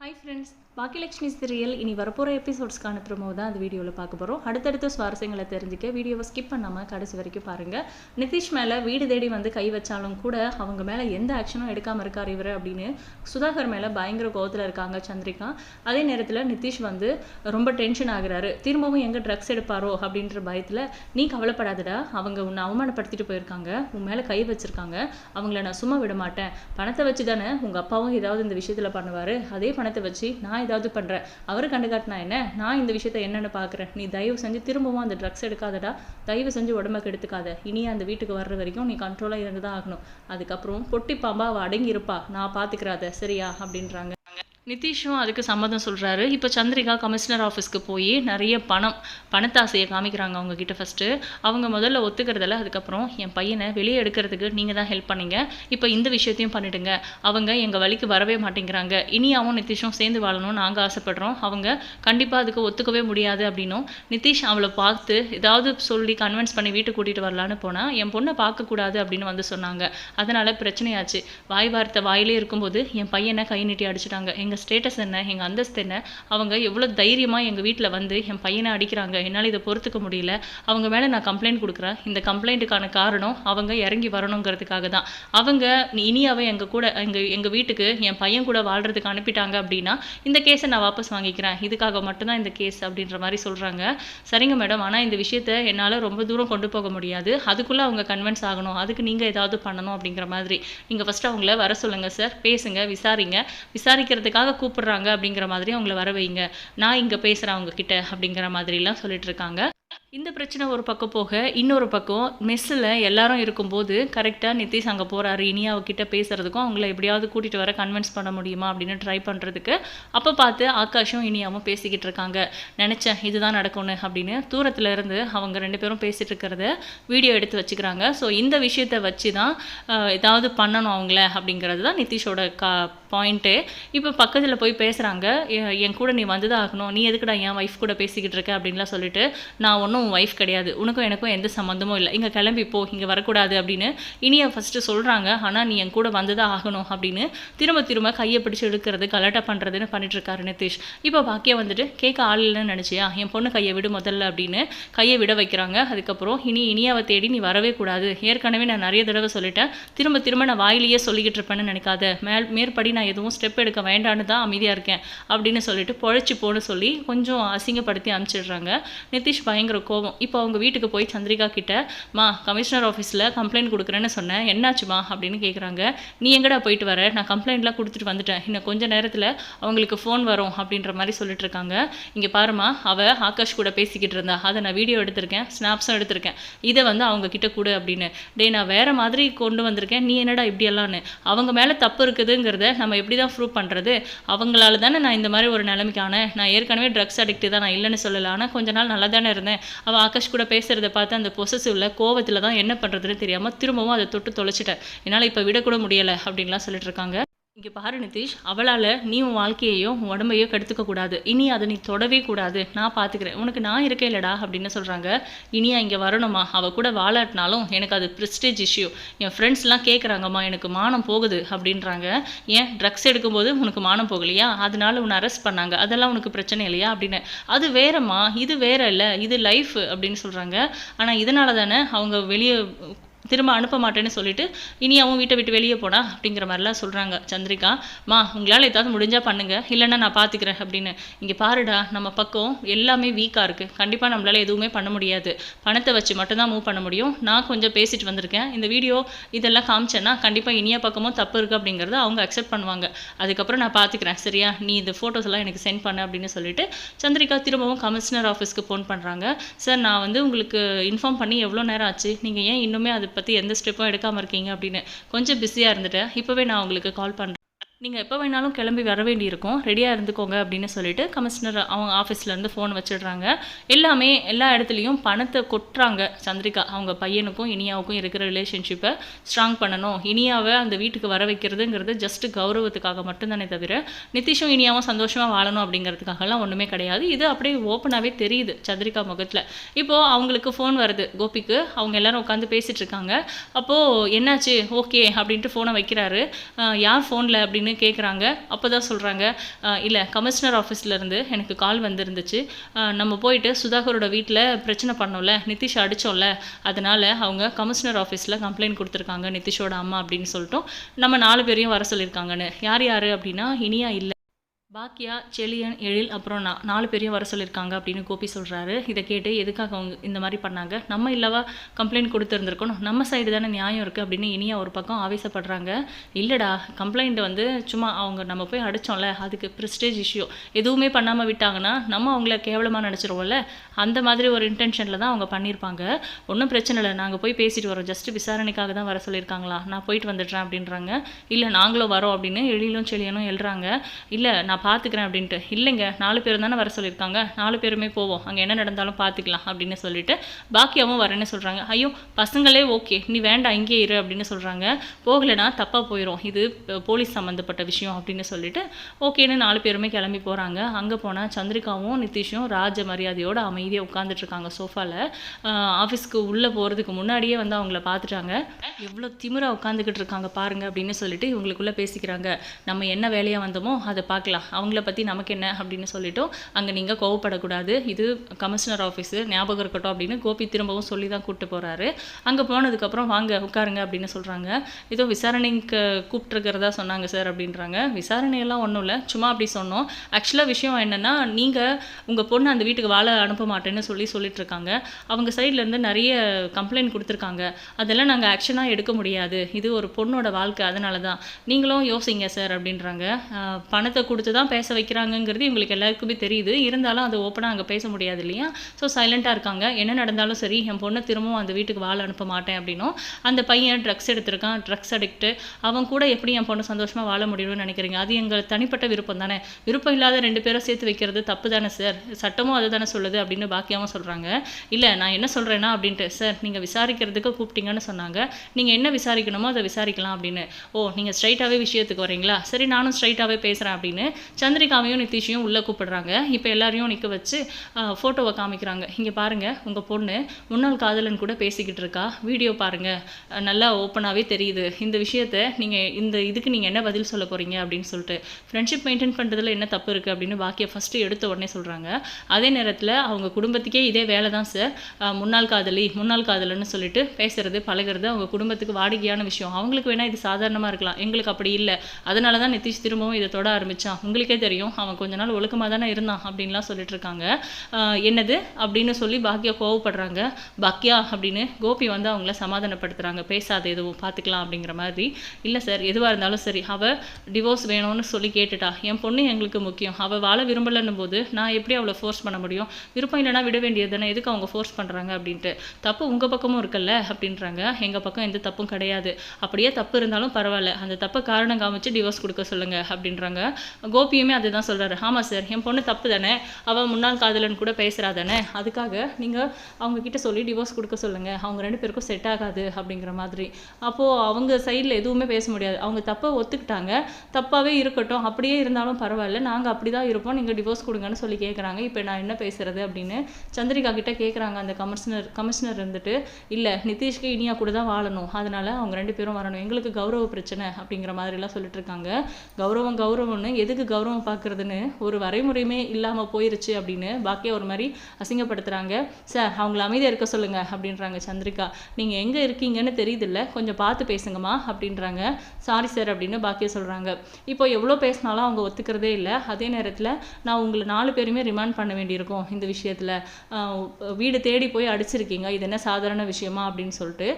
Hi friends Baakiyalakshmi serial இனி வரப்போகிற எபிசோட்ஸ்க்கான promo தான் அந்த வீடியோவில் பார்க்க போகிறோம் அடுத்தடுத்த சுவாரஸ்யங்களை தெரிஞ்சுக்க வீடியோவை ஸ்கிப் பண்ணாமல் கடைசி வரைக்கும் பாருங்கள் நிதிஷ் மேலே வீடு தேடி வந்து கை வச்சாலும் கூட அவங்க மேலே எந்த ஆக்ஷனும் எடுக்காமல் இருக்கார் இவர் அப்படின்னு சுதாகர் மேலே பயங்கர கோவத்தில் இருக்காங்க சந்திரிகா. அதே நேரத்தில் நிதிஷ் வந்து ரொம்ப டென்ஷன் ஆகுறாரு. திரும்பவும் எங்கே ட்ரக்ஸ் எடுப்பாரோ அப்படின்ற பயத்தில் நீ கவலைப்படாதடா. அவங்க உன்னை அவமானப்படுத்திட்டு போயிருக்காங்க. உன் மேலே கை வச்சுருக்காங்க. அவங்கள நான் சும்மா விட மாட்டேன். பணத்தை வச்சு தானே உங்கள் அப்பாவும் ஏதாவது இந்த விஷயத்தில் பண்ணுவார். அதே பணத்தை வச்சு நான் ஏதாவது பண்ணுறேன் அவர் கண்டுகாட்டினா என்ன? நான் இந்த விஷயத்த என்னென்னு பார்க்குறேன் நீ தயவு செஞ்சு திரும்பவும் அந்த ட்ரக்ஸ் எடுக்காதடா. தயவு செஞ்சு உடம்புக்கு எடுத்துக்காத. இனி அந்த வீட்டுக்கு வர்ற வரைக்கும் நீ கண்ட்ரோலாக இருந்து தான் ஆகணும். அதுக்கப்புறம் பொட்டி பாம்பா அவள் அடங்கி இருப்பா நான் பார்த்துக்கிறாத சரியா? அப்படின்றாங்க. நிதிஷும் அதுக்கு சம்மதம் சொல்கிறாரு இப்போ சந்திரிகா கமிஷனர் ஆஃபீஸ்க்கு போய் நிறைய பணம் பணத்தாசையை காமிக்கிறாங்க அவங்கக்கிட்ட ஃபஸ்ட்டு அவங்க முதல்ல ஒத்துக்கிறதில்ல அதுக்கப்புறம் என் பையனை வெளியே எடுக்கிறதுக்கு நீங்கள் தான் ஹெல்ப் பண்ணீங்க. இப்போ இந்த விஷயத்தையும் பண்ணிடுங்க. அவங்க எங்கள் வழிக்கு வரவே மாட்டேங்கிறாங்க. இனியாவும் நிதிஷும் சேர்ந்து வாழணும்னு நாங்கள் ஆசைப்படுறோம். அவங்க கண்டிப்பாக அதுக்கு ஒத்துக்கவே முடியாது அப்படின்னும். நிதிஷ் அவளை பார்த்து ஏதாவது சொல்லி கன்வின்ஸ் பண்ணி வீட்டுக்கு கூட்டிகிட்டு வரலான்னு போனால் என் பொண்ணை பார்க்கக்கூடாது அப்படின்னு வந்து சொன்னாங்க. அதனால் பிரச்சனையாச்சு. வாய் வார்த்தை வாயிலே இருக்கும்போது என் பையனை கை நீட்டி அடிச்சிட்டாங்க. எங்கள் ஸ்டேட்டஸ் என்ன எங்கள் அந்தஸ்து என்ன அவங்க எவ்வளோ தைரியமாக எங்கள் வீட்டில் வந்து என் பையனை அடிக்கிறாங்க என்னால் இதை பொறுத்துக்க முடியல அவங்க மேலே நான் கம்ப்ளைண்ட் கொடுக்குறேன். இந்த கம்ப்ளைண்ட்டுக்கான காரணம் அவங்க இறங்கி வரணுங்கிறதுக்காக தான். அவங்க இனியாவை எங்கள் கூட எங்கள் எங்கள் வீட்டுக்கு என் பையன் கூட வாழ்கிறதுக்கு அனுப்பிட்டாங்க அப்படின்னா இந்த கேஸை நான் வாபஸ் வாங்கிக்கிறேன். இதுக்காக மட்டும்தான் இந்த கேஸ் அப்படின்ற மாதிரி சொல்கிறாங்க சரிங்க மேடம் ஆனால் இந்த விஷயத்த என்னால் ரொம்ப தூரம் கொண்டு போக முடியாது. அதுக்குள்ளே அவங்க கன்வின்ஸ் ஆகணும். அதுக்கு நீங்கள் ஏதாவது பண்ணணும் அப்படிங்கிற மாதிரி. நீங்கள் ஃபஸ்ட்டு அவங்கள வர சொல்லுங்கள் சார் பேசுங்க விசாரிங்க. விசாரிக்கிறதுக்காக கூப்பிடுறாங்க அப்படிங்கிற மாதிரி அவங்கள வர வைங்க. நான் இங்கே பேசுகிறேன் அவங்கக்கிட்ட அப்படிங்கிற மாதிரிலாம் சொல்லிட்டு இருக்காங்க. இந்த பிரச்சனை ஒரு பக்கம் போக இன்னொரு பக்கம் மெஸ்ஸில் எல்லாரும் இருக்கும்போது கரெக்டாக நிதிஷ் அங்கே போகிறாரு இனி அவகிட்ட பேசுகிறதுக்கும் அவங்கள எப்படியாவது கூட்டிகிட்டு வர கன்வின்ஸ் பண்ண முடியுமா அப்படின்னு ட்ரை பண்ணுறதுக்கு அப்போ பார்த்து ஆகாஷும் இனியாவும் பேசிக்கிட்டு இருக்காங்க. நினச்சேன் இதுதான் நடக்கணும் அப்படின்னு தூரத்தில் இருந்து அவங்க ரெண்டு பேரும் பேசிகிட்டு இருக்கிறத வீடியோ எடுத்து வச்சுக்கிறாங்க. ஸோ இந்த விஷயத்தை வச்சு தான் ஏதாவது பண்ணணும் அவங்கள அப்படிங்கிறது தான் நிதிஷோட கா பாயிண்ட்டு. இப்போ பக்கத்தில் போய் பேசுகிறாங்க என் கூட நீ வந்து தான் ஆகணும் நீ எதுக்குடா என் ஒய்ஃப் கூட பேசிக்கிட்டு இருக்க அப்படின்லாம் சொல்லிட்டு நான் ஒன்றும் உன் ஒய்ஃப் கிடையாது உனக்கும் எனக்கும் எந்த சம்மந்தமும் இல்லை. இங்கே கிளம்பி போ இங்கே வரக்கூடாது அப்படின்னு இனியை ஃபஸ்ட்டு சொல்கிறாங்க ஆனால் நீ என் கூட வந்து தான் ஆகணும் அப்படின்னு திரும்ப திரும்ப கையை பிடிச்சி இழுக்கிறது கலாட்டா பண்ணுறதுன்னு பண்ணிட்டு இருக்காரு நிதிஷ். இப்போ பாக்கியா வந்துட்டு கேட்க ஆள் இல்லைன்னு நினச்சியா? என் பொண்ணு கையை விடு முதல்ல அப்படின்னு கையை விட வைக்கிறாங்க. அதுக்கப்புறம் இனி இனியாவை தேடி நீ வரவே கூடாது. ஏற்கனவே நான் நிறைய தடவை சொல்லிட்டேன். திரும்ப திரும்ப நான் வாயிலேயே சொல்லிக்கிட்டு இருப்பேன்னு நினைக்காத. மேல் மேற்படி நான் எதுவும் ஸ்டெப் எடுக்க வேண்டான்னு தான் அமைதியாக இருக்கேன் அப்படின்னு சொல்லிட்டு பொழைச்சி போன்னு சொல்லி கொஞ்சம் அசிங்கப்படுத்தி அனுப்பிச்சிடுறாங்க நிதிஷ் பயங்கர கோவம் இப்போ அவங்க வீட்டுக்கு போய் சந்திரிகா கிட்ட மா கமிஷனர் ஆஃபீஸில் கம்ப்ளைண்ட் கொடுக்குறேன்னு சொன்னேன். என்னாச்சுமா? அப்படின்னு கேட்குறாங்க நீ எங்கடா போயிட்டு வர? நான் கம்ப்ளைண்ட்லாம் கொடுத்துட்டு வந்துட்டேன். இன்னும் கொஞ்ச நேரத்தில் அவங்களுக்கு ஃபோன் வரும் அப்படின்ற மாதிரி சொல்லிட்டு இருக்காங்க. இங்கே பாருமா அவ ஆகாஷ் கூட பேசிக்கிட்டு இருந்தா. அதை நான் வீடியோ எடுத்திருக்கேன் ஸ்னாப்ஸும் எடுத்திருக்கேன். இதை வந்து அவங்க கிட்ட கொடு அப்படின்னு. டேய் நான் வேற மாதிரி கொண்டு வந்திருக்கேன். நீ என்னடா இப்படியெல்லாம்னு அவங்க மேலே தப்பு இருக்குதுங்கிறத நம்ம எப்படி தான் ப்ரூவ் பண்ணுறது அவங்களால தானே நான் இந்த மாதிரி ஒரு நிலைமைக்கு ஆனேன். நான் ஏற்கனவே ட்ரக்ஸ் அடிக்ட் தான் நான் இல்லைன்னு சொல்லலை. ஆனால் கொஞ்ச நாள் நல்லா தானே இருந்தேன். அவள் ஆகாஷ் கூட பேசுகிறத பார்த்து அந்த பொசசிவ்ல கோவத்தில் தான் என்ன பண்ணுறதுன்னு தெரியாமல் திரும்பவும் அதை தொட்டு தொலைச்சிட்டேன். என்னால் இப்போ விடக்கூட முடியலை அப்படின்லாம் சொல்லிட்டு இருக்காங்க. இங்கே பாரு நிதிஷ் அவளால் நீ உன் வாழ்க்கையையோ உன் உடம்பையோ கெடுத்துக்க கூடாது. இனி அதை நீ தொடவே கூடாது. நான் பார்த்துக்கிறேன் உனக்கு நான் இருக்கே இல்லடா அப்படின்னு சொல்கிறாங்க இனியா இங்கே வரணுமா? அவள் கூட வாழாட்டினாலும் எனக்கு அது ப்ரெஸ்டேஜ் இஷ்யூ என் ஃப்ரெண்ட்ஸ்லாம் கேட்குறாங்கம்மா எனக்கு மானம் போகுது அப்படின்றாங்க. ஏன்? ட்ரக்ஸ் எடுக்கும்போது உனக்கு மானம் போகலையா? அதனால உன்னை அரெஸ்ட் பண்ணாங்க. அதெல்லாம் உனக்கு பிரச்சனை இல்லையா? அப்படின்னு. அது வேறம்மா. இது வேற இல்லை. இது லைஃப் அப்படின்னு சொல்கிறாங்க ஆனால் இதனால தானே அவங்க வெளியே திரும்ப அனுப்ப மாட்டேன்னு சொல்லிட்டு இனி அவன் வீட்டை விட்டு வெளியே போனா அப்படிங்கிற மாதிரிலாம் சொல்கிறாங்க சந்திரிகா. மா உங்களால் ஏதாவது முடிஞ்சா பண்ணுங்க. இல்லைன்னா நான் பார்த்துக்கிறேன் அப்படின்னு. இங்கே பாருடா நம்ம பக்கம் எல்லாமே வீக்காக இருக்குது கண்டிப்பாக நம்மளால் எதுவுமே பண்ண முடியாது. பணத்தை வச்சு மட்டும்தான் மூவ் பண்ண முடியும். நான் கொஞ்சம் பேசிட்டு வந்திருக்கேன். இந்த வீடியோ இதெல்லாம் காமிச்சேன்னா கண்டிப்பாக இனியா பக்கமும் தப்பு இருக்குது அப்படிங்கிறத அவங்க அக்செப்ட் பண்ணுவாங்க. அதுக்கப்புறம் நான் பார்த்துக்கிறேன் சரியா? நீ இந்த ஃபோட்டோஸ் எல்லாம் எனக்கு சென்ட் பண்ண அப்படின்னு சொல்லிட்டு சந்திரிகா திரும்பவும் கமிஷனர் ஆஃபீஸ்க்கு ஃபோன் பண்ணுறாங்க சார் நான் வந்து உங்களுக்கு இன்ஃபார்ம் பண்ணி எவ்வளோ நேரம் ஆச்சு? நீங்கள் ஏன் இன்னுமே அது பற்றி எந்த ஸ்டெப்பும் எடுக்காமல் இருக்கீங்க அப்படின்னு கொஞ்சம் பிஸியாக இருந்துட்டேன். இப்போவே நான் உங்களுக்கு கால் பண்ணுறேன் நீங்கள் எப்போ வேணாலும் கிளம்பி வர வேண்டியிருக்கும். ரெடியாக இருந்துக்கோங்க அப்படின்னு சொல்லிட்டு கமிஷனர் அவங்க ஆஃபீஸ்லேருந்து ஃபோன் வச்சிடுறாங்க. எல்லாமே எல்லா இடத்துலையும் பணத்தை கொட்டுறாங்க சந்திரிகா. அவங்க பையனுக்கும் இனியாவுக்கும் இருக்கிற ரிலேஷன்ஷிப்பை ஸ்ட்ராங் பண்ணணும். இனியாவை அந்த வீட்டுக்கு வர வைக்கிறதுங்கிறது ஜஸ்ட் கௌரவத்துக்காக மட்டும்தானே தவிர நிதிஷும் இனியாவும் சந்தோஷமாக வாழணும் அப்படிங்கிறதுக்காகலாம் ஒன்றுமே கிடையாது. இது அப்படியே ஓப்பனாகவே தெரியுது சந்திரிகா முகத்தில். இப்போது அவங்களுக்கு ஃபோன் வருது. கோபிக்கு அவங்க எல்லாரும் உட்காந்து பேசிகிட்ருக்காங்க இருக்காங்க. அப்போது என்னாச்சு? ஓகே அப்படின்ட்டு ஃபோனை வைக்கிறாரு. யார் ஃபோனில் அப்படின்னு கேட்குறாங்க அப்போ தான் சொல்கிறாங்க இல்லை கமிஷனர் ஆஃபீஸ்லேருந்து எனக்கு கால் வந்திருந்துச்சு. நம்ம போயிட்டு சுதாகரோட வீட்டில் பிரச்சனை பண்ணோம்ல நிதிஷ் அடித்தோம்ல அதனால் அவங்க கமிஷனர் ஆஃபீஸில் கம்ப்ளைண்ட் கொடுத்துருக்காங்க நிதிஷோட அம்மா அப்படின்னு சொல்லிட்டோம் நம்ம நாலு பேரையும் வர சொல்லியிருக்காங்கன்னு. யார் யார் அப்படின்னா இனியா இல்லை பாக்கியா செலியன் எழில் அப்புறம் நான் நாலு பேரையும் வர சொல்லியிருக்காங்க அப்படின்னு கோபி சொல்கிறாரு இதை கேட்டு எதுக்காக அவங்க இந்த மாதிரி பண்ணாங்க? நம்ம இல்லவா கம்ப்ளைண்ட் கொடுத்துருந்துருக்கணும்? நம்ம சைடு தானே நியாயம் இருக்குது அப்படின்னு இனியா ஒரு பக்கம் ஆவேசப்படுறாங்க. இல்லைடா கம்ப்ளைண்ட் வந்து சும்மா அவங்க நம்ம போய் அடித்தோம்ல அதுக்கு ப்ரெஸ்டேஜ் இஷ்யூ எதுவுமே பண்ணாமல் விட்டாங்கன்னா நம்ம அவங்கள கேவலமாக நினச்சிருவோம்ல? அந்த மாதிரி ஒரு இன்டென்ஷனில் தான் அவங்க பண்ணியிருப்பாங்க. ஒன்றும் பிரச்சனை இல்லை. நாங்கள் போய் பேசிட்டு வரோம். ஜஸ்ட் விசாரணைக்காக தான் வர சொல்லியிருக்காங்களா? நான் போயிட்டு வந்துடுறேன் அப்படின்றாங்க. இல்லை நாங்களும் வரோம் அப்படின்னு எழிலும் செழியனும் எழுறாங்க. இல்லை நான் பார்த்துக்கிறேன் அப்படின்ட்டு. இல்லைங்க நாலு பேர் தானே வர சொல்லியிருக்காங்க. நாலு பேருமே போவோம். அங்கே என்ன நடந்தாலும் பார்த்துக்கலாம் அப்படின்னு சொல்லிட்டு பாக்கியாவும் வரேன்னு சொல்கிறாங்க ஐயோ பசங்களே ஓகே. நீ வேண்டாம் இங்கே இரு அப்படின்னு சொல்கிறாங்க போகலைன்னா தப்பாக போயிடும் இது போலீஸ் சம்மந்தப்பட்ட விஷயம் அப்படின்னு சொல்லிட்டு ஓகேன்னு நாலு பேருமே கிளம்பி போகிறாங்க அங்கே போனால் சந்திரிகாவும் நிதிஷும் ராஜ மரியாதையோடு அமைதியாக உட்காந்துட்ருக்காங்க சோஃபாவில் ஆஃபீஸ்க்கு உள்ளே போகிறதுக்கு முன்னாடியே வந்து அவங்கள பார்த்துட்டாங்க. எவ்வளோ திமிராக உட்காந்துக்கிட்டு இருக்காங்க பாருங்கள் அப்படின்னு சொல்லிட்டு இவங்களுக்குள்ளே பேசிக்கிறாங்க. நம்ம என்ன வேலையாக வந்தோமோ அதை பார்க்கலாம். அவங்கள பற்றி நமக்கு என்ன அப்படின்னு சொல்லிட்டோம். அங்கே நீங்கள் கோவப்படக்கூடாது. இது கமிஷனர் ஆஃபீஸு ஞாபகம் இருக்கட்டும் அப்படின்னு கோபி திரும்பவும் சொல்லி தான் கூப்பிட்டு போகிறாரு அங்கே போனதுக்கப்புறம் வாங்க உட்காருங்க அப்படின்னு சொல்கிறாங்க ஏதோ விசாரணைக்கு கூப்பிட்டுருக்கிறதா சொன்னாங்க சார் அப்படின்றாங்க. விசாரணையெல்லாம் ஒன்றும் இல்லை சும்மா அப்படி சொன்னோம். ஆக்சுவலாக விஷயம் என்னென்னா நீங்கள் உங்கள் பொண்ணு அந்த வீட்டுக்கு வாழ அனுப்ப மாட்டேன்னு சொல்லி சொல்லிட்டு இருக்காங்க அவங்க சைட்லேருந்து நிறைய கம்ப்ளைண்ட் கொடுத்துருக்காங்க. அதெல்லாம் நாங்கள் ஆக்ஷனாக எடுக்க முடியாது. இது ஒரு பொண்ணோட வாழ்க்கை அதனால தான் நீங்களும் யோசிங்க சார் அப்படின்றாங்க. பணத்தை கொடுத்து தான் பேச வைக்கிறாங்கங்கிறது இவங்களுக்கு எல்லாருக்குமே தெரியுது. இருந்தாலும் அதை ஓப்பனாக அங்கே பேச முடியாது இல்லையா? ஸோ சைலண்ட்டாக இருக்காங்க. என்ன நடந்தாலும் சரி என் பொண்ணை திரும்பவும் அந்த வீட்டுக்கு வாழ அனுப்ப மாட்டேன் அப்படின்னும். அந்த பையன் ட்ரக்ஸ் எடுத்திருக்கான் ட்ரக்ஸ் அடிக்ட்டு அவன் கூட எப்படி என் பொண்ணு சந்தோஷமாக வாழ முடியும்னு நினைக்கிறீங்க? அது எங்கள் தனிப்பட்ட விருப்பம் தானே? விருப்பம் இல்லாத ரெண்டு பேரை சேர்த்து வைக்கிறது தப்பு தானே சார் சட்டமும் அதை தானே சொல்லுது அப்படின்னு பாக்கியமாக சொல்கிறாங்க இல்லை நான் என்ன சொல்கிறேன்னா அப்படின்ட்டு சார் நீங்கள் விசாரிக்கிறதுக்கு கூப்பிட்டீங்கன்னு சொன்னாங்க. நீங்கள் என்ன விசாரிக்கணுமோ அதை விசாரிக்கலாம் அப்படின்னு. ஓ நீங்கள் ஸ்ட்ரைட்டாகவே விஷயத்துக்கு வரீங்களா சரி நானும் ஸ்ட்ரைட்டாகவே பேசுகிறேன் அப்படின்னு. சந்திரிகாவையும் நிதிஷையும் உள்ளே கூப்பிடுறாங்க. இப்போ எல்லாரையும் நிற்க வச்சு ஃபோட்டோவை காமிக்கிறாங்க. இங்கே பாருங்கள் உங்கள் பொண்ணு முன்னாள் காதலன் கூட பேசிக்கிட்டு இருக்கா. வீடியோ பாருங்கள் நல்லா ஓப்பனாகவே தெரியுது. இந்த விஷயத்த நீங்கள் இந்த இதுக்கு நீங்கள் என்ன பதில் சொல்ல போகிறீங்க அப்படின்னு சொல்லிட்டு ஃப்ரெண்ட்ஷிப் மெயின்டைன் பண்ணுறதுல என்ன தப்பு இருக்குது அப்படின்னு பாக்கியை ஃபஸ்ட்டு எடுத்த உடனே சொல்கிறாங்க அதே நேரத்தில் அவங்க குடும்பத்துக்கே இதே வேலை தான் சார் முன்னாள் காதலி முன்னாள் காதலன்னு சொல்லிட்டு பேசுறது பழகுறது அவங்க குடும்பத்துக்கு வாடிக்கையான விஷயம். அவங்களுக்கு வேணால் இது சாதாரணமாக இருக்கலாம். எங்களுக்கு அப்படி இல்லை. அதனால தான் நிதிஷ் திரும்பவும் இதை தொட ஆரம்பித்தான் உங்களுக்கே தெரியும் அவன் கொஞ்ச நாள் ஒழுக்கமாக தானே இருந்தான் அப்படின்லாம் சொல்லிட்டு இருக்காங்க என்னது? அப்படின்னு சொல்லி பாக்கியா கோவப்படுறாங்க. பாக்கியா அப்படின்னு கோபி வந்து அவங்கள சமாதானப்படுத்துகிறாங்க பேசாத எதுவும் பார்த்துக்கலாம் அப்படிங்கிற மாதிரி. இல்லை சார் எதுவாக இருந்தாலும் சரி அவள் டிவோர்ஸ் வேணும்னு சொல்லி கேட்டுட்டா. என் பொண்ணு எங்களுக்கு முக்கியம். அவள் வாழ விரும்பலன்னும் போது நான் எப்படி அவளை ஃபோர்ஸ் பண்ண முடியும்? விருப்பம் இல்லைனா விட வேண்டியது தானே எதுக்கு அவங்க ஃபோர்ஸ் பண்ணுறாங்க அப்படின்ட்டு. தப்பு உங்கள் பக்கமும் இருக்குல்ல அப்படின்றாங்க. எங்கள் பக்கம் எந்த தப்பும் கிடையாது. அப்படியே தப்பு இருந்தாலும் பரவாயில்ல. அந்த தப்பை காரணம் காமிச்சு டிவோர்ஸ் கொடுக்க சொல்லுங்க அப்படின்றாங்க. கோபியுமே அதுதான் சொல்கிறாரு ஆமாம் சார் என் பொண்ணு தப்பு தானே? அவள் முன்னாள் காதலன் கூட பேசுகிறா தானே? அதுக்காக நீங்கள் அவங்க கிட்ட சொல்லி டிவோர்ஸ் கொடுக்க சொல்லுங்கள் அவங்க ரெண்டு பேருக்கும் செட் ஆகாது அப்படிங்கிற மாதிரி. அப்போது அவங்க சைடில் எதுவுமே பேச முடியாது. அவங்க தப்பை ஒத்துக்கிட்டாங்க. தப்பாகவே இருக்கட்டும். அப்படியே இருந்தாலும் பரவாயில்ல. நாங்கள் அப்படி தான் இருப்போம். நீங்கள் டிவோர்ஸ் கொடுங்கன்னு சொல்லி கேட்குறாங்க இப்போ நான் என்ன பேசுகிறது அப்படின்னு சந்திரிகா கிட்ட கேட்குறாங்க அந்த கமிஷனர் கமிஷனர் இருந்துட்டு இல்லை நிதிஷ்க்கு இனியா கூட தான் வாழணும். அதனால் அவங்க ரெண்டு பேரும் வரணும். எங்களுக்கு கௌரவ பிரச்சனை அப்படிங்கிற மாதிரிலாம் சொல்லிட்டு இருக்காங்க. கௌரவம் கௌரவம்னு எதுக்கு கௌரவம் பார்க்குறதுன்னு ஒரு வரைமுறையுமே இல்லாமல் போயிருச்சு அப்படின்னு பாக்கியா ஒரு மாதிரி அசிங்கப்படுத்துகிறாங்க சார் அவங்கள அமைதியாக இருக்க சொல்லுங்க அப்படின்றாங்க சந்திரிகா. நீங்கள் எங்கே இருக்கீங்கன்னு தெரியுதுல்ல கொஞ்சம் பார்த்து பேசுங்கம்மா அப்படின்றாங்க. சாரி சார் அப்படின்னு பாக்கியா சொல்கிறாங்க இப்போ எவ்வளோ பேசினாலும் அவங்க ஒத்துக்கிறதே இல்லை. அதே நேரத்தில் நான் உங்களை நாலு பேருமே ரிமாண்ட் பண்ண வேண்டியிருக்கும் இந்த விஷயத்தில். வீடு தேடி போய் அடிச்சிருக்கீங்க. இது என்ன சாதாரண விஷயமா? அப்படின்னு சொல்லிட்டு.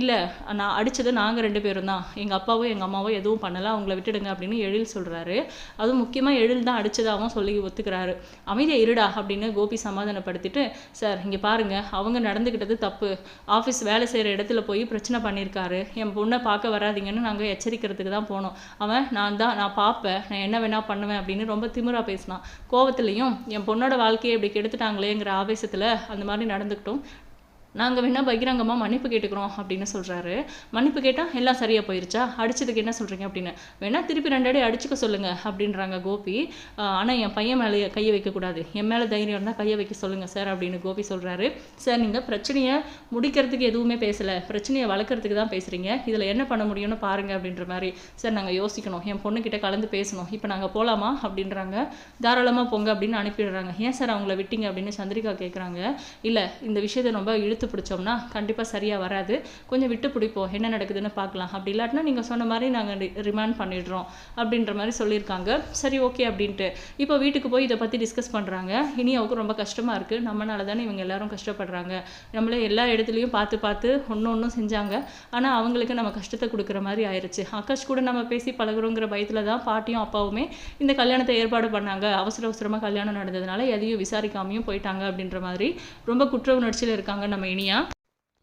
இல்லை நான் அடித்தது நாங்கள் ரெண்டு பேரும் தான். எங்கள் அப்பாவோ எங்கள் அம்மாவோ எதுவும் பண்ணலை. அவங்கள விட்டுடுங்க அப்படின்னு எழில் சொல்கிறாரு அதுவும் முக்கியமாக எழில் தான் அடித்ததாகவும் சொல்லி ஒத்துக்கிறாரு. அமைதியை இருடா அப்படின்னு கோபி சமாதானப்படுத்திட்டு சார் இங்கே பாருங்கள் அவங்க நடந்துக்கிட்டது தப்பு. ஆஃபீஸ் வேலை செய்கிற இடத்துல போய் பிரச்சனை பண்ணியிருக்காரு. என் பொண்ணை பார்க்க வராதீங்கன்னு நாங்கள் எச்சரிக்கிறதுக்கு தான் போனோம். அவன் நான் தான் நான் பார்ப்பேன். நான் என்ன வேணால் பண்ணுவேன் அப்படின்னு ரொம்ப திமிரா பேசினான். கோவத்துலேயும் என் பொண்ணோட வாழ்க்கையை இப்படி கெடுத்துட்டாங்களேங்கிற ஆவேசத்தில் அந்த மாதிரி நடந்துக்கிட்டோம். நாங்கள் வேணால் பகிரங்கமாக மன்னிப்பு கேட்டுக்கிறோம் அப்படின்னு சொல்கிறாரு மன்னிப்பு கேட்டால் எல்லாம் சரியாக போயிருச்சா? அடிச்சதுக்கு என்ன சொல்கிறீங்க அப்படின்னு. வேணால் திருப்பி ரெண்டு அடி அடிச்சுக்க சொல்லுங்கள் அப்படின்றாங்க கோபி. ஆனால் என் பையன் மேலே கையை வைக்கக்கூடாது என் மேலே தைரியம் இருந்தால் கையை வைக்க சொல்லுங்கள் சார் அப்படின்னு கோபி சொல்கிறாரு சார் நீங்கள் பிரச்சனையை முடிக்கிறதுக்கு எதுவுமே பேசலை. பிரச்சனையை வளர்க்குறதுக்கு தான் பேசுகிறீங்க இதில் என்ன பண்ண முடியும்னு பாருங்கள் அப்படின்ற மாதிரி. சார் நாங்கள் யோசிக்கணும். என் பொண்ணுக்கிட்ட கலந்து பேசணும். இப்போ நாங்கள் போகலாமா அப்படின்றாங்க. தாராளமாக போங்க அப்படின்னு அனுப்பிடுறாங்க. ஏன் சார் அவங்கள விட்டீங்க? அப்படின்னு சந்திரிகா கேட்குறாங்க இல்லை இந்த விஷயத்தை ரொம்ப இழுத்து பிடிச்சோம்னா கண்டிப்பாக சரியாக வராது. கொஞ்சம் விட்டு பிடிப்போம். என்ன நடக்குதுன்னு பார்க்கலாம். அப்படி இல்லாட்டினா நீங்கள் சொன்ன மாதிரி நாங்கள் ரிமாண்ட் பண்ணிடுறோம் அப்படின்ற மாதிரி சொல்லியிருக்காங்க. சரி ஓகே அப்படின்ட்டு. இப்போ வீட்டுக்கு போய் இதை பற்றி டிஸ்கஸ் பண்ணுறாங்க இனியாவுக்கு ரொம்ப கஷ்டமாக இருக்குது நம்மனால தானே இவங்க எல்லாரும் கஷ்டப்படுறாங்க. நம்மளே எல்லா இடத்துலையும் பார்த்து பார்த்து ஒன்று ஒன்றும் செஞ்சாங்க. ஆனால் அவங்களுக்கு நம்ம கஷ்டத்தை கொடுக்குற மாதிரி ஆயிடுச்சு ஆகாஷ் கூட நம்ம பேசி பழகுறோங்கிற பயத்தில் தான் பாட்டியும் அப்பாவுமே இந்த கல்யாணத்தை ஏற்பாடு பண்ணாங்க. அவசர அவசரமாக கல்யாணம் நடந்ததுனால எதையும் விசாரிக்காமையும் போயிட்டாங்க அப்படின்ற மாதிரி ரொம்ப குற்ற உணர்ச்சியில் இருக்காங்க நம்ம இனியா.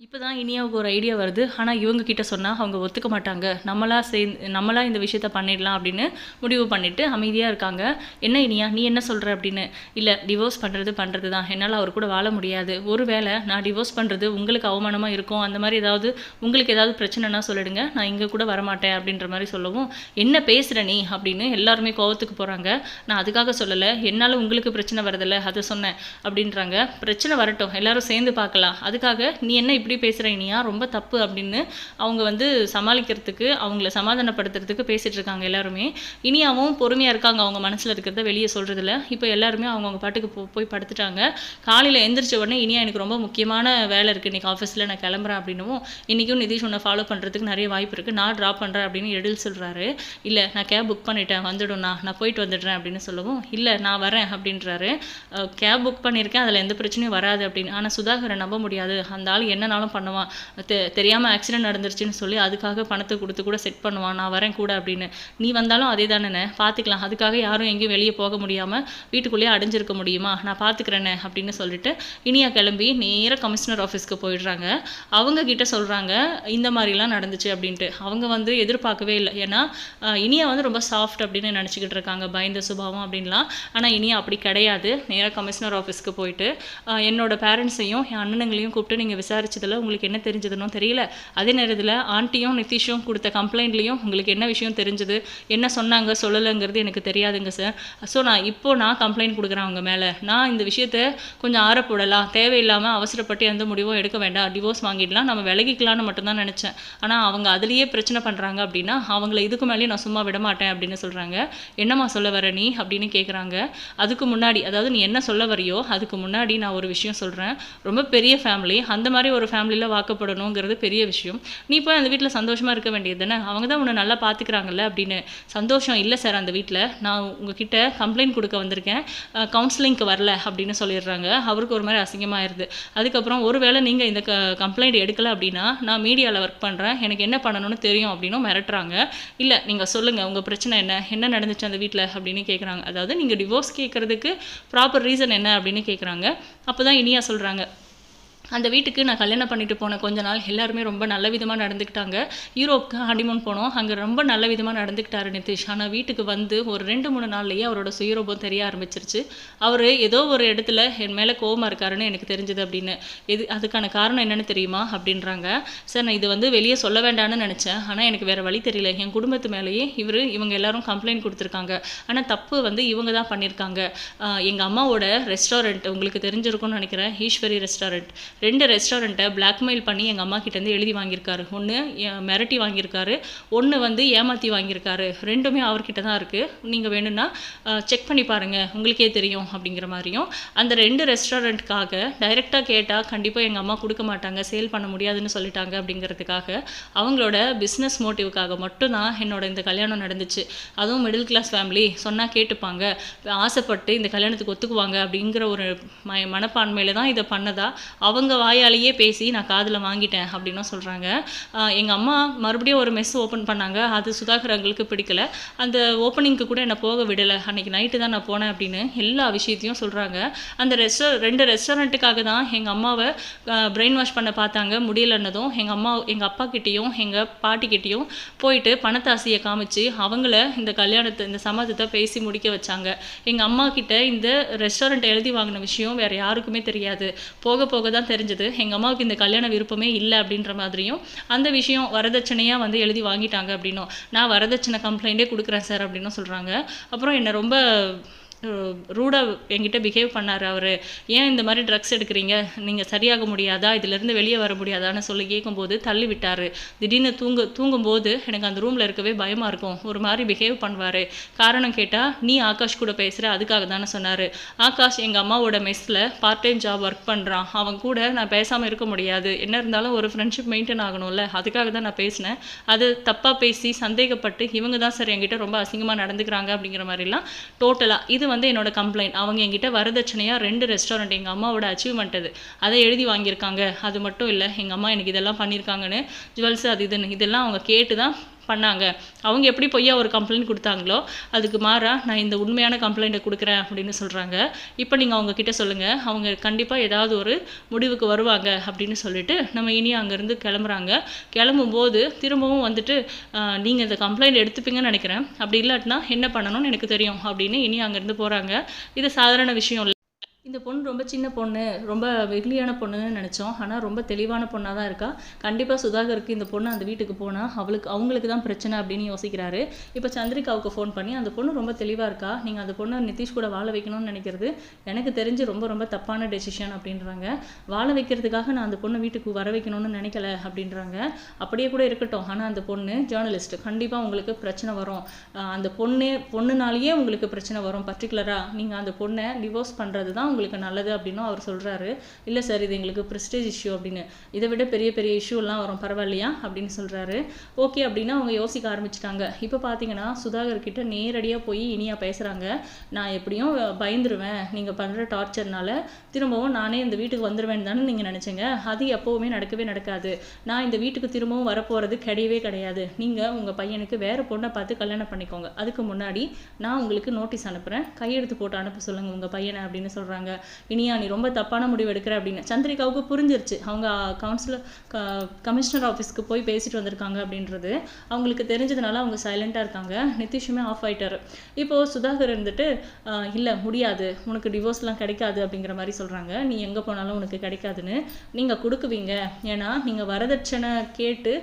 இப்போ தான் இனியாவுக்கு ஒரு ஐடியா வருது. ஆனால் இவங்க கிட்ட சொன்னால் அவங்க ஒத்துக்க மாட்டாங்க. நம்மளா சேர்ந்து நம்மளா இந்த விஷயத்த பண்ணிடலாம் அப்படின்னு முடிவு பண்ணிவிட்டு அமைதியாக இருக்காங்க. என்ன இனியா நீ என்ன சொல்கிற அப்படின்னு? இல்லை டிவோர்ஸ் பண்ணுறது பண்ணுறது தான் என்னால் அவர் கூட வாழ முடியாது. ஒரு வேளை நான் டிவோர்ஸ் பண்ணுறது உங்களுக்கு அவமானமாக இருக்கும். அந்த மாதிரி ஏதாவது உங்களுக்கு ஏதாவது பிரச்சனைனா சொல்லிடுங்க. நான் இங்கே கூட வரமாட்டேன் அப்படின்ற மாதிரி சொல்லவும் என்ன பேசுகிற நீ? அப்படின்னு எல்லாருமே கோவத்துக்கு போகிறாங்க நான் அதுக்காக சொல்லலை. என்னால் உங்களுக்கு பிரச்சனை வரதில்லை. அதை சொன்னேன் அப்படின்றாங்க. பிரச்சனை வரட்டும். எல்லாரும் சேர்ந்து பார்க்கலாம். அதுக்காக நீ என்ன இப்படி பேசுகிற இனியா? ரொம்ப தப்பு அப்படின்னு அவங்க வந்து சமாளிக்கிறதுக்கு அவங்கள சமாதானப்படுத்துறதுக்கு பேசிகிட்டு இருக்காங்க எல்லாருமே. இனியாவும் பொறுமையாக இருக்காங்க அவங்க மனசில் இருக்கிறத வெளியே சொல்கிறதில்ல இப்போ எல்லாருமே அவங்கவுங்க பாட்டுக்கு போ போய் படுத்துட்டாங்க. காலையில் எந்திரிச்ச உடனே இனியா எனக்கு ரொம்ப முக்கியமான வேலை இருக்குது இன்றைக்கி ஆஃபீஸில் நான் கிளம்புறேன் அப்படின்னும். இன்றைக்கும் நிதிஷ் உன்னை ஃபாலோ பண்ணுறதுக்கு நிறைய வாய்ப்பு இருக்குது நான் ட்ராப் பண்ணுறேன் அப்படின்னு எழில் சொல்கிறாரு இல்லை நான் கேப் புக் பண்ணிட்டேன். வந்துடும்ண்ணா நான் போயிட்டு வந்துடுறேன் அப்படின்னு சொல்லவும் இல்லை நான் வரேன் அப்படின்றாரு. கேப் புக் பண்ணியிருக்கேன். அதில் எந்த பிரச்சனையும் வராது அப்படின்னு. ஆனால் சுதாகரை நம்ப முடியாது. அந்த ஆள் வேணாலும் பண்ணுவான் தெ தெரியாமல் ஆக்சிடென்ட் நடந்துருச்சுன்னு சொல்லி அதுக்காக பணத்தை கொடுத்து கூட செட் பண்ணுவான் நான் வரேன் கூட அப்படின்னு. நீ வந்தாலும் அதே தானே பார்த்துக்கலாம் அதுக்காக யாரும் எங்கேயும் வெளியே போக முடியாமல் வீட்டுக்குள்ளேயே அடைஞ்சிருக்க முடியுமா? நான் பார்த்துக்கிறேனே அப்படின்னு சொல்லிட்டு இனியா கிளம்பி நேராக கமிஷனர் ஆஃபீஸ்க்கு போயிடுறாங்க. அவங்க கிட்ட சொல்கிறாங்க இந்த மாதிரிலாம் நடந்துச்சு அப்படின்ட்டு. அவங்க வந்து எதிர்பார்க்கவே இல்லை. ஏன்னா இனியா வந்து ரொம்ப சாஃப்ட் அப்படின்னு நினச்சிக்கிட்டு இருக்காங்க. பயந்த சுபாவம் அப்படின்லாம். ஆனால் இனியா அப்படி கிடையாது. நேராக கமிஷனர் ஆஃபீஸ்க்கு போயிட்டு என்னோட பேரண்ட்ஸையும் என் அண்ணனுங்களையும் கூப்பிட்டு நீங்கள் விஷயத்தில் உங்களுக்கு என்ன தெரிஞ்சதுன்னு தெரியல. அதே நேரத்தில் ஆண்டியும் நிதிஷும் கொடுத்த கம்ப்ளைண்ட்லேயும் உங்களுக்கு என்ன விஷயம் தெரிஞ்சது? என்ன சொன்னாங்க? சொல்லலைங்கிறது எனக்கு தெரியாதுங்க சார் ஸோ நான் இப்போ நான் கம்ப்ளைண்ட் கொடுக்குறேன் அவங்க மேலே. நான் இந்த விஷயத்த கொஞ்சம் ஆறப்போடலாம் தேவையில்லாமல் அவசரப்பட்டு எந்த முடிவும் எடுக்க வேண்டாம். டிவோர்ஸ் வாங்கிடலாம். நம்ம விலகிக்கலாம்னு மட்டும்தான் நினச்சேன். ஆனால் அவங்க அதுலேயே பிரச்சனை பண்ணுறாங்க அப்படின்னா அவங்கள இதுக்கு மேலேயும் நான் சும்மா விட மாட்டேன் அப்படின்னு சொல்கிறாங்க என்னம்மா சொல்ல வர நீ? அப்படின்னு கேட்குறாங்க அதுக்கு முன்னாடி அதாவது நீ என்ன சொல்ல வரியோ அதுக்கு முன்னாடி நான் ஒரு விஷயம் சொல்கிறேன் ரொம்ப பெரிய ஃபேமிலி அந்த மாதிரி ஒரு ஃபேமிலியில் வாக்கப்படணுங்கிறது பெரிய விஷயம். நீ போய் அந்த வீட்டில் சந்தோஷமாக இருக்க வேண்டியது தானே? அவங்க தான் உன்னை நல்லா பார்த்துக்கிறாங்கல்ல அப்படின்னு. சந்தோஷம் இல்லை சார் அந்த வீட்டில் நான் உங்ககிட்ட கம்ப்ளைண்ட் கொடுக்க வந்திருக்கேன். கவுன்சிலிங்க்கு வரல அப்படின்னு சொல்லிடுறாங்க. அவருக்கு ஒரு மாதிரி அசிங்கமாயிருது. அதுக்கப்புறம் ஒருவேளை நீங்கள் இந்த க கம்ப்ளைண்ட் எடுக்கலை அப்படின்னா நான் மீடியாவில் ஒர்க் பண்ணுறேன் எனக்கு என்ன பண்ணணும்னு தெரியும் அப்படின்னும் மிரட்டுறாங்க. இல்லை நீங்கள் சொல்லுங்கள் உங்கள் பிரச்சனை என்ன? என்ன நடந்துச்சு அந்த வீட்டில் அப்படின்னு கேட்குறாங்க அதாவது நீங்கள் டிவோர்ஸ் கேட்குறதுக்கு ப்ராப்பர் ரீசன் என்ன அப்படின்னு கேட்குறாங்க அப்போ தான் இனியா சொல்கிறாங்க அந்த வீட்டுக்கு நான் கல்யாணம் பண்ணிட்டு போன கொஞ்ச நாள் எல்லாருமே ரொம்ப நல்ல விதமாக நடந்துக்கிட்டாங்க. யூரோப்க்கு ஹனிமூன் போனோம். அங்கே ரொம்ப நல்ல விதமாக நடந்துக்கிட்டாரு நிதிஷ். ஆனால் வீட்டுக்கு வந்து ஒரு ரெண்டு மூணு நாள்லேயே அவரோட சுயரூபம் தெரிய ஆரம்பிச்சிருச்சு. அவர் ஏதோ ஒரு இடத்துல என் மேலே கோவமாக இருக்காருன்னு எனக்கு தெரிஞ்சது அப்படின்னு. இது அதுக்கான காரணம் என்னென்னு தெரியுமா? அப்படின்றாங்க. சார் நான் இது வந்து வெளியே சொல்ல வேண்டாம்னு நினச்சேன். ஆனால் எனக்கு வேறு வழி தெரியல. என் குடும்பத்து மேலேயே இவர் இவங்க எல்லாரும் கம்ப்ளைண்ட் கொடுத்துருக்காங்க. ஆனால் தப்பு வந்து இவங்க தான் பண்ணியிருக்காங்க. எங்கள் அம்மாவோட ரெஸ்டாரண்ட் உங்களுக்கு தெரிஞ்சிருக்கும்னு நினைக்கிறேன். ஈஸ்வரி ரெஸ்டாரண்ட் ரெண்டு ரெஸ்டாரண்ட்டை பிளாக்மெயில் பண்ணி எங்கள் அம்மா கிட்டேருந்து எழுதி வாங்கியிருக்காரு. ஒன்று மிரட்டி வாங்கியிருக்காரு. ஒன்று வந்து ஏமாற்றி வாங்கியிருக்காரு. ரெண்டுமே அவர்கிட்ட தான் இருக்குது நீங்கள் வேணும்னா செக் பண்ணி பாருங்கள் உங்களுக்கே தெரியும் அப்படிங்கிற மாதிரியும். அந்த ரெண்டு ரெஸ்டாரண்ட்டுக்காக டைரெக்டாக கேட்டால் கண்டிப்பாக எங்கள் அம்மா கொடுக்க மாட்டாங்க. சேல் பண்ண முடியாதுன்னு சொல்லிட்டாங்க அப்படிங்கிறதுக்காக அவங்களோட பிஸ்னஸ் மோட்டிவுக்காக மட்டும்தான் என்னோட இந்த கல்யாணம் நடந்துச்சு. அதுவும் மிடில் கிளாஸ் ஃபேமிலி சொன்னால் கேட்டுப்பாங்க. ஆசைப்பட்டு இந்த கல்யாணத்துக்கு ஒத்துக்குவாங்க அப்படிங்கிற ஒரு ம மனப்பான்மையில் தான் இதை பண்ணதா அவங்க வாயாலேயே பேசி நான் காதில் வாங்கிட்டேன் அப்படின்னும் சொல்கிறாங்க எங்கள் அம்மா மறுபடியும் ஒரு மெஸ் ஓப்பன் பண்ணாங்க. அது சுதாகர் அவங்களுக்கு பிடிக்கல. அந்த ஓப்பனிங்க்கு கூட என்னை போக விடலை. அன்னைக்கு நைட்டு தான் நான் போனேன் அப்படின்னு எல்லா விஷயத்தையும் சொல்கிறாங்க அந்த ரெஸ்டா ரெண்டு ரெஸ்டாரண்ட்டுக்காக தான் எங்கள் அம்மாவை பிரெயின் வாஷ் பண்ண பார்த்தாங்க. முடியலன்னதும் எங்கள் அம்மா எங்கள் அப்பா கிட்டேயும் எங்கள் பாட்டிக்கிட்டேயும் போயிட்டு பணத்தாசியை காமிச்சு அவங்கள இந்த கல்யாணத்தை இந்த சம்மதத்தை பேசி முடிக்க வச்சாங்க. எங்கள் அம்மா கிட்ட இந்த ரெஸ்டாரண்ட் எழுதி வாங்கின விஷயம் வேறு யாருக்குமே தெரியாது. போக போக தான் தெரிஞ்சது. எங்கள் அம்மாவுக்கு இந்த கல்யாண விருப்பமே இல்லை அப்படின்ற மாதிரியும் அந்த விஷயம் வரதட்சணையாக வந்து எழுதி வாங்கிட்டாங்க அப்படின்னும். நான் வரதட்சணை கம்ப்ளைண்ட்டே கொடுக்குறேன் சார் அப்படின்னு சொல்கிறாங்க அப்புறம் என்னை ரொம்ப ரூடாக என்கிட்ட பிஹேவ் பண்ணார் அவர். ஏன் இந்த மாதிரி ட்ரக்ஸ் எடுக்கிறீங்க? நீங்கள் சரியாக முடியாதா? இதிலேருந்து வெளியே வர முடியாதான்னு சொல்லி கேட்கும்போது தள்ளி விட்டார். திடீர்னு தூங்க தூங்கும்போது எனக்கு அந்த ரூமில் இருக்கவே பயமாக இருக்கும். ஒரு மாதிரி பிஹேவ் பண்ணுவார். காரணம் கேட்டால் நீ ஆகாஷ் கூட பேசுகிற அதுக்காக தானே சொன்னார். ஆகாஷ் எங்கள் அம்மாவோட மெஸ்ஸில் பார்ட் டைம் ஜாப் ஒர்க் பண்ணுறான் அவன் கூட நான் பேசாமல் இருக்க முடியாது. என்ன இருந்தாலும் ஒரு ஃப்ரெண்ட்ஷிப் மெயின்டைன் ஆகணும்ல. அதுக்காக தான் நான் பேசினேன். அது தப்பாக பேசி சந்தேகப்பட்டு இவங்க தான் சார் என்கிட்ட ரொம்ப அசிங்கமாக நடந்துக்கிறாங்க அப்படிங்கிற மாதிரிலாம் டோட்டலாக இது வந்து என்னோட கம்ப்ளைண்ட் அவங்க என்கிட்ட வரதட்சணையாக ரெண்டு ரெஸ்டாரண்ட் எங்கள் அம்மாவோட அச்சீவ்மெண்ட் அது. அதை எழுதி வாங்கியிருக்காங்க. அது மட்டும் இல்லை எங்கள் அம்மா எனக்கு இதெல்லாம் பண்ணியிருக்காங்கன்னு ஜுவல்ஸ் அது இதுன்னு இதெல்லாம் அவங்க கேட்டு தான் பண்ணாங்க. அவங்க எப்படி பொய்யா ஒரு கம்ப்ளைண்ட் கொடுத்தாங்களோ அதுக்கு மாறா நான் இந்த உண்மையான கம்ப்ளைண்ட்டை கொடுக்குறேன் அப்படின்னு சொல்கிறாங்க இப்போ நீங்கள் அவங்க கிட்ட சொல்லுங்கள் அவங்க கண்டிப்பாக ஏதாவது ஒரு முடிவுக்கு வருவாங்க அப்படின்னு சொல்லிட்டு நம்ம இனி அங்கேருந்து கிளம்புறாங்க. கிளம்பும்போது திரும்பவும் வந்துட்டு நீங்கள் இந்த கம்ப்ளைண்ட் எடுத்துப்பீங்கன்னு நினைக்கிறேன். அப்படி இல்லாட்டினா என்ன பண்ணணும்னு எனக்கு தெரியும். அப்படின்னு இனி அங்கேருந்து போகிறாங்க இது சாதாரண விஷயம் இல்லை. இந்த பொண்ணு ரொம்ப சின்ன பொண்ணு ரொம்ப வெகுளியான பொண்ணுன்னு நினச்சோம். ஆனால் ரொம்ப தெளிவான பொண்ணாக தான் இருக்கா. கண்டிப்பாக சுதாகருக்கு இந்த பொண்ணு அந்த வீட்டுக்கு போனால் அவளுக்கு அவங்களுக்கு தான் பிரச்சனை அப்படின்னு யோசிக்கிறாரு. இப்போ சந்திரிகாவுக்கு ஃபோன் பண்ணி அந்த பொண்ணு ரொம்ப தெளிவாக இருக்கா? நீங்கள் அந்த பொண்ணை நிதிஷ் கூட வாழ வைக்கணும்னு நினைக்கிறது எனக்கு தெரிஞ்சு ரொம்ப ரொம்ப தப்பான டெசிஷன் அப்படின்றாங்க. வாழ வைக்கிறதுக்காக நான் அந்த பொண்ணை வீட்டுக்கு வர வைக்கணும்னு நினைக்கல அப்படின்றாங்க. அப்படியே கூட இருக்கட்டும். ஆனால் அந்த பொண்ணு ஜேர்னலிஸ்ட் கண்டிப்பாக உங்களுக்கு பிரச்சனை வரும். அந்த பொண்ணு பொண்ணுனாலேயே உங்களுக்கு பிரச்சனை வரும். பர்டிகுலராக நீங்கள் அந்த பொண்ணை டிவோர்ஸ் பண்ணுறது தான் உங்களுக்கு நல்லது அப்படின்னும் அவர் சொல்கிறாரு இல்லை சார் இது எங்களுக்கு ப்ரெஸ்டேஜ் இஷ்யூ அப்படின்னு. இதை விட பெரிய பெரிய இஷ்யூலாம் வரும். பரவாயில்லையா? அப்படின்னு சொல்கிறாரு ஓகே அப்படின்னா அவங்க யோசிக்க ஆரம்பிச்சிட்டாங்க. இப்போ பார்த்தீங்கன்னா சுதாகர் கிட்ட நேரடியாக போய் இனியா பேசுகிறாங்க நான் எப்படியும் பயந்துருவேன். நீங்கள் பண்ணுற டார்ச்சர்னால திரும்பவும் நானே இந்த வீட்டுக்கு வந்துடுவேன் தானே நீங்கள் நினச்சிங்க. அது எப்போவுமே நடக்கவே நடக்காது. நான் இந்த வீட்டுக்கு திரும்பவும் வரப்போகிறது கிடையவே கிடையாது. நீங்கள் உங்கள் பையனுக்கு வேறு பொண்ணை பார்த்து கல்யாணம் பண்ணிக்கோங்க. அதுக்கு முன்னாடி நான் உங்களுக்கு நோட்டீஸ் அனுப்புகிறேன் கையெழுத்து போட்டு அனுப்ப சொல்லுங்கள் உங்கள் பையனை அப்படின்னு சொல்கிறாங்க இனியா நீ ரொம்ப தப்பான முடிவு எடுக்கிற அப்படின்னு. சந்திரிகாவுக்கு புரிஞ்சிருச்சு. அவங்க கவுன்சிலர் க கமிஷனர் ஆஃபீஸ்க்கு போய் பேசிட்டு வந்திருக்காங்க அப்படின்றது. அவங்களுக்கு தெரிஞ்சதுனால அவங்க சைலண்ட்டாக இருக்காங்க. நிதிஷுமே ஆஃப் ஆயிட்டாரு. இப்போது சுதாகர் இருந்துட்டு இல்லை முடியாது. உனக்கு டிவோர்ஸ்லாம் கிடைக்காது அப்படிங்கிற மாதிரி சொல்கிறாங்க நீ எங்கே போனாலும் உனக்கு கிடைக்காதுன்னு நீங்கள் கொடுக்குவீங்க. ஏன்னா நீங்கள் வரதட்சணை கேட்டு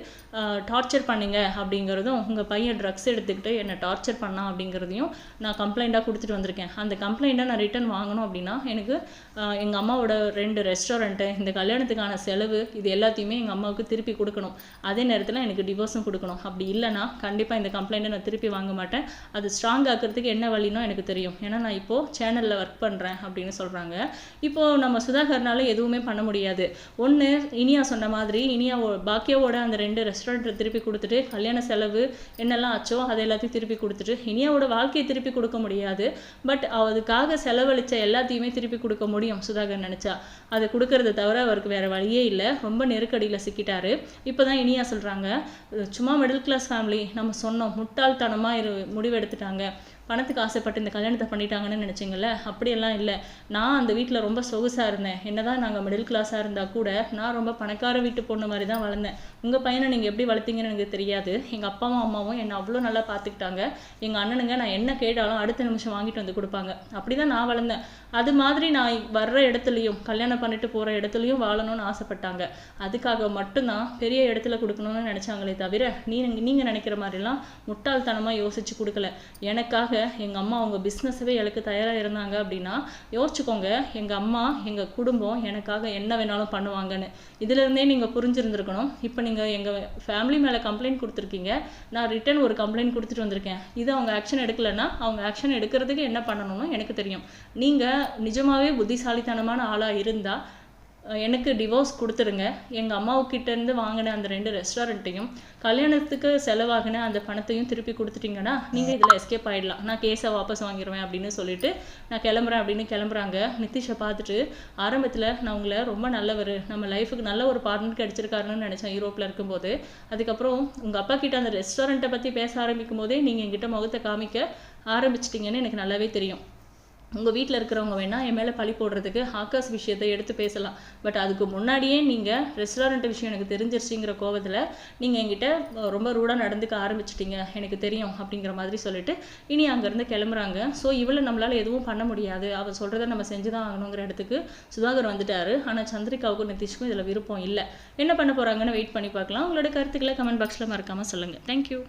டார்ச்சர் பண்ணுங்க அப்படிங்கிறதும் உங்கள் பையன் ட்ரக்ஸ் எடுத்துக்கிட்டு என்னை டார்ச்சர் பண்ணான் அப்படிங்கிறதையும் நான் கம்ப்ளைண்ட்டாக கொடுத்துட்டு வந்திருக்கேன். அந்த கம்ப்ளைண்ட்டை நான் ரிட்டர்ன் வாங்கணும் அப்படின்னா எனக்கு எங்கள் அம்மாவோட ரெண்டு ரெஸ்டாரண்ட்டு இந்த கல்யாணத்துக்கான செலவு இது எல்லாத்தையுமே எங்கள் அம்மாவுக்கு திருப்பி கொடுக்கணும். அதே நேரத்தில் எனக்கு டிவோர்ஸும் கொடுக்கணும். அப்படி இல்லைன்னா கண்டிப்பாக இந்த கம்ப்ளைண்ட்டை நான் திருப்பி வாங்க மாட்டேன். அது ஸ்ட்ராங் ஆக்கிறதுக்கு என்ன வழினோ எனக்கு தெரியும். ஏன்னா நான் இப்போது சேனலில் ஒர்க் பண்ணுறேன் அப்படின்னு சொல்கிறாங்க இப்போது நம்ம சுதாகர்னால எதுவுமே பண்ண முடியாது. ஒன்று இனியா சொன்ன மாதிரி இனியா பாக்கியாவோட அந்த ரெண்டு ரெஸ்டாரண்ட்டை திருப்பி கொடுத்துட்டு கல்யாண செலவு என்னெல்லாம் ஆச்சோ அதை எல்லாத்தையும் திருப்பி கொடுத்துட்டு இனியாவோட வாழ்க்கையை திருப்பி கொடுக்க முடியாது. பட் அதுக்காக செலவழிச்ச எல்லாத்தையுமே திருப்பி கொடுக்க முடியும் சுதாகர் நினச்சா. அதை கொடுக்கறத தவிர அவருக்கு வேறு வழியே இல்லை. ரொம்ப நெருக்கடியில் சிக்கிட்டாரு. இப்போ தான் இனியா சொல்கிறாங்க சும்மா மிடில் கிளாஸ் ஃபேமிலி நம்ம சொன்னோம். முட்டாள்தனமாக இரு முடிவெடுத்துட்டாங்க. பணத்துக்கு ஆசைப்பட்டு இந்த கல்யாணத்தை பண்ணிட்டாங்கன்னு நினச்சிங்கல்ல? அப்படியெல்லாம் இல்லை. நான் அந்த வீட்டில் ரொம்ப சொகுசாக இருந்தேன். என்னதான் நாங்கள் மிடில் கிளாஸாக இருந்தால் கூட நான் ரொம்ப பணக்கார வீட்டு பொண்ணு மாதிரி தான் வளர்ந்தேன். உங்கள் பையனை நீங்கள் எப்படி வளர்த்தீங்கன்னு எனக்கு தெரியாது. எங்கள் அப்பாவும் அம்மாவும் என்னை அவ்வளோ நல்லா பார்த்துக்கிட்டாங்க. எங்கள் அண்ணனுங்க நான் என்ன கேட்டாலும் அடுத்த நிமிஷம் வாங்கிட்டு வந்து கொடுப்பாங்க. அப்படி தான் நான் வளர்ந்தேன். அது மாதிரி நான் வர்ற இடத்துலையும் கல்யாணம் பண்ணிட்டு போகிற இடத்துலையும் வாழணும்னு ஆசைப்பட்டாங்க. அதுக்காக மட்டும்தான் பெரிய இடத்துல கொடுக்கணும்னு நினச்சாங்களே தவிர நீ நீங்கள் நினைக்கிற மாதிரிலாம் முட்டாள்தனமாக யோசிச்சு கொடுக்கல. எனக்காக எங்கள் அம்மா அவங்க பிஸ்னஸவே எனக்கு தயாராக இருந்தாங்க அப்படின்னா யோசிச்சுக்கோங்க எங்கள் அம்மா எங்கள் குடும்பம் எனக்காக என்ன வேணாலும் பண்ணுவாங்கன்னு. இதுலேருந்தே நீங்கள் புரிஞ்சிருந்துருக்கணும். இப்போ நீங்கள் எங்கள் ஃபேமிலி மேலே கம்ப்ளைண்ட் கொடுத்துருக்கீங்க. நான் ரிட்டன் ஒரு கம்ப்ளைண்ட் கொடுத்துட்டு வந்திருக்கேன். இது அவங்க ஆக்ஷன் எடுக்கலைன்னா அவங்க ஆக்ஷன் எடுக்கிறதுக்கு என்ன பண்ணணும்னு எனக்கு தெரியும். நீங்கள் நிஜமாவே புத்திசாலித்தனமான ஆளாக இருந்தால் எனக்கு டிவோர்ஸ் கொடுத்துருங்க. எங்கள் அம்மாவுக்கிட்டேருந்து வாங்கின அந்த ரெண்டு ரெஸ்டாரண்ட்டையும் கல்யாணத்துக்கு செலவாகின அந்த பணத்தையும் திருப்பி கொடுத்துட்டீங்கன்னா நீங்கள் இதில் எஸ்கேப் ஆகிடலாம் நான் கேஸை வாபஸ் வாங்கிடுவேன் அப்படின்னு சொல்லிட்டு நான் கிளம்புறேன் அப்படின்னு கிளம்புறாங்க. நிதிஷை பார்த்துட்டு ஆரம்பத்தில் நான் உங்களை ரொம்ப நல்லவர். நம்ம லைஃபுக்கு நல்ல ஒரு பார்ட்னர் கிடச்சிருக்காருன்னு நினச்சேன் யூரோப்பில் இருக்கும்போது. அதுக்கப்புறம் உங்கள் அப்பா கிட்ட அந்த ரெஸ்டாரண்ட்டை பற்றி பேச ஆரம்பிக்கும் போதே நீங்கள் என்கிட்ட முகத்தை காமிக்க ஆரம்பிச்சிட்டிங்கன்னு எனக்கு நல்லாவே தெரியும். உங்கள் வீட்டில் இருக்கிறவங்க வேணால் என் மேலே பழி போடுறதுக்கு ஹாக்கர்ஸ் விஷயத்தை எடுத்து பேசலாம். பட் அதுக்கு முன்னாடியே நீங்கள் ரெஸ்டாரண்ட் விஷயம் எனக்கு தெரிஞ்சிருச்சுங்கிற கோவத்தில் நீங்கள் என்கிட்ட ரொம்ப ரூடாக நடந்துக்க ஆரம்பிச்சிட்டீங்க. எனக்கு தெரியும் அப்படிங்கிற மாதிரி சொல்லிட்டு இனி அங்கேருந்து கிளம்புறாங்க. ஸோ இவளை நம்மளால் எதுவும் பண்ண முடியாது. அவள் சொல்கிறத நம்ம செஞ்சு தான் ஆகணுங்கிற இடத்துக்கு சுதாகர் வந்துட்டார். ஆனால் சந்திரிகாவுக்கும் நிதிஷ்க்கும் இதில் விருப்பம் இல்லை. என்ன பண்ண போகிறாங்கன்னு வெயிட் பண்ணி பார்க்கலாம். உங்களோட கருத்துக்களை கமெண்ட் பாக்ஸில் மறக்காமல் சொல்லுங்கள் தேங்க்யூ